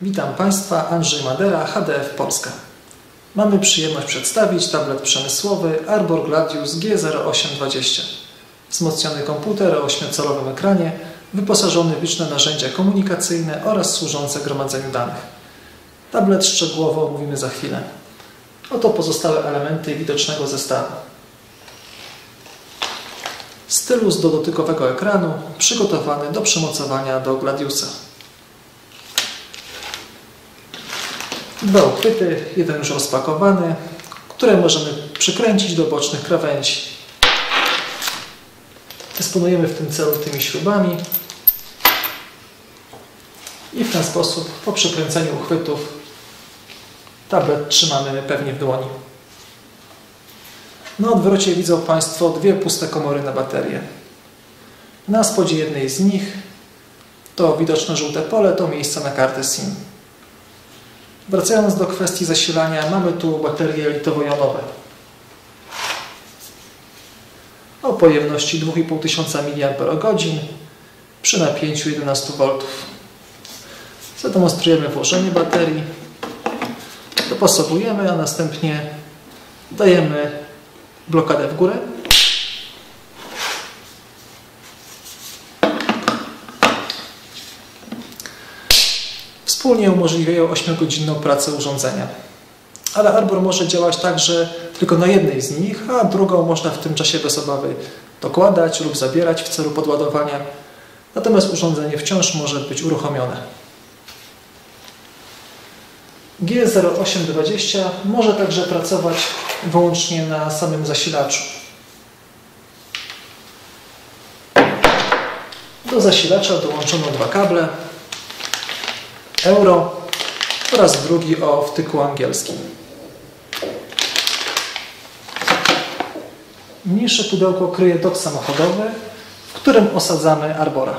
Witam Państwa, Andrzej Madera, HDF Polska. Mamy przyjemność przedstawić tablet przemysłowy Arbor Gladius G0820. Wzmocniony komputer o 8-calowym ekranie, wyposażony w liczne narzędzia komunikacyjne oraz służące gromadzeniu danych. Tablet szczegółowo omówimy za chwilę. Oto pozostałe elementy widocznego zestawu. Stylus do dotykowego ekranu, przygotowany do przymocowania do Gladiusa. Dwa uchwyty, jeden już rozpakowany, które możemy przykręcić do bocznych krawędzi. Dysponujemy w tym celu tymi śrubami i w ten sposób po przykręceniu uchwytów tablet trzymamy pewnie w dłoni. Na odwrocie widzą Państwo dwie puste komory na baterię. Na spodzie jednej z nich to widoczne żółte pole, to miejsce na kartę SIM. Wracając do kwestii zasilania, mamy tu baterie litowo-jonowe o pojemności 2500 mAh przy napięciu 11 V. Zademonstrujemy włożenie baterii, dopasowujemy, a następnie dajemy blokadę w górę. Wspólnie umożliwiają 8-godzinną pracę urządzenia. Ale Arbor może działać także tylko na jednej z nich, a drugą można w tym czasie bez obawy dokładać lub zabierać w celu podładowania. Natomiast urządzenie wciąż może być uruchomione. G0820 może także pracować wyłącznie na samym zasilaczu. Do zasilacza dołączono dwa kable euro oraz drugi o wtyku angielskim. Mniejsze pudełko kryje dok samochodowy, w którym osadzamy arbora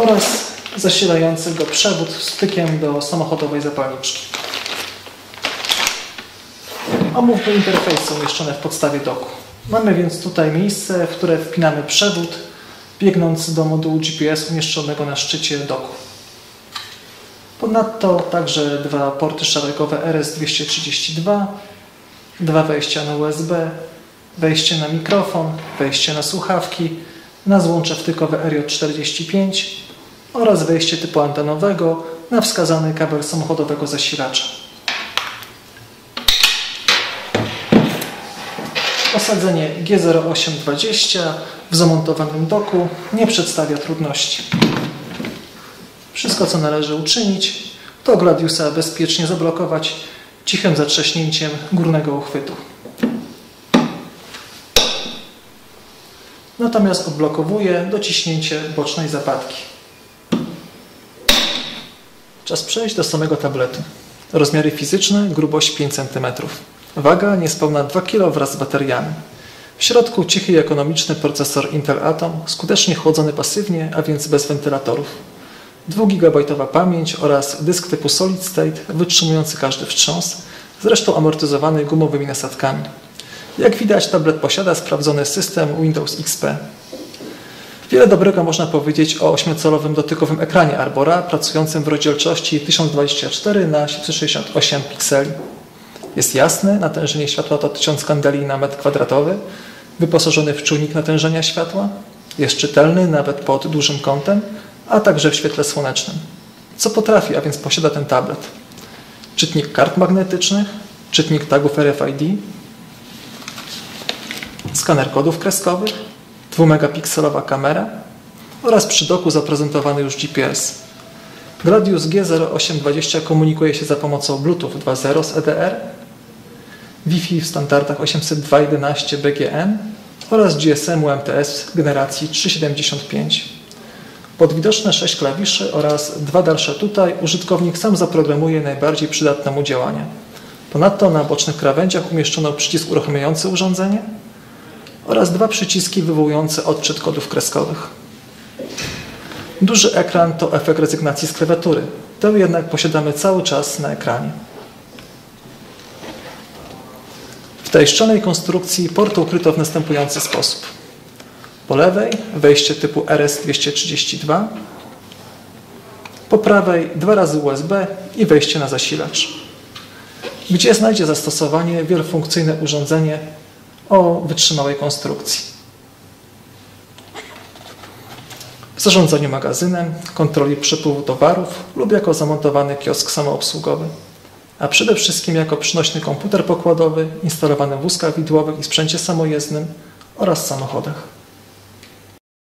oraz zasilający go przewód z wtykiem do samochodowej zapalniczki. Omówmy interfejsy umieszczone w podstawie doku. Mamy więc tutaj miejsce, w które wpinamy przewód, biegnąc do modułu GPS umieszczonego na szczycie doku. Ponadto także dwa porty szeregowe RS-232, dwa wejścia na USB, wejście na mikrofon, wejście na słuchawki, na złącze wtykowe RJ45 oraz wejście typu antenowego na wskazany kabel samochodowego zasilacza. Osadzenie G0820 w zamontowanym doku nie przedstawia trudności. Wszystko, co należy uczynić, to Gladiusa bezpiecznie zablokować cichym zatrzaśnięciem górnego uchwytu. Natomiast odblokowuje dociśnięcie bocznej zapadki. Czas przejść do samego tabletu. Rozmiary fizyczne, grubość 5 cm. Waga niespełna 2 kg wraz z bateriami. W środku cichy i ekonomiczny procesor Intel Atom, skutecznie chłodzony pasywnie, a więc bez wentylatorów. 2 GB pamięć oraz dysk typu Solid State wytrzymujący każdy wstrząs, zresztą amortyzowany gumowymi nasadkami. Jak widać, tablet posiada sprawdzony system Windows XP. Wiele dobrego można powiedzieć o 8-calowym dotykowym ekranie Arbora, pracującym w rozdzielczości 1024 na 768 pikseli. Jest jasny, natężenie światła to 1000 kandeli na metr kwadratowy, wyposażony w czujnik natężenia światła, jest czytelny nawet pod dużym kątem, a także w świetle słonecznym. Co potrafi, a więc posiada ten tablet? Czytnik kart magnetycznych, czytnik tagów RFID, skaner kodów kreskowych, 2-megapikselowa kamera oraz przy doku zaprezentowany już GPS. Gladius G0820 komunikuje się za pomocą Bluetooth 2.0 z EDR, Wi-Fi w standardach 802.11 BGN oraz GSM UMTS generacji 375. Pod widoczne 6 klawiszy oraz dwa dalsze tutaj użytkownik sam zaprogramuje najbardziej przydatne mu działania. Ponadto na bocznych krawędziach umieszczono przycisk uruchamiający urządzenie oraz dwa przyciski wywołujące odczyt kodów kreskowych. Duży ekran to efekt rezygnacji z klawiatury. Tę jednak posiadamy cały czas na ekranie. Szczelnej konstrukcji porty ukryto w następujący sposób. Po lewej wejście typu RS-232, Po prawej dwa razy USB i wejście na zasilacz. Gdzie znajdzie zastosowanie wielofunkcyjne urządzenie o wytrzymałej konstrukcji. W zarządzaniu magazynem, kontroli przepływu towarów lub jako zamontowany kiosk samoobsługowy, a przede wszystkim jako przynośny komputer pokładowy instalowany w wózkach widłowych i sprzęcie samojezdnym oraz samochodach.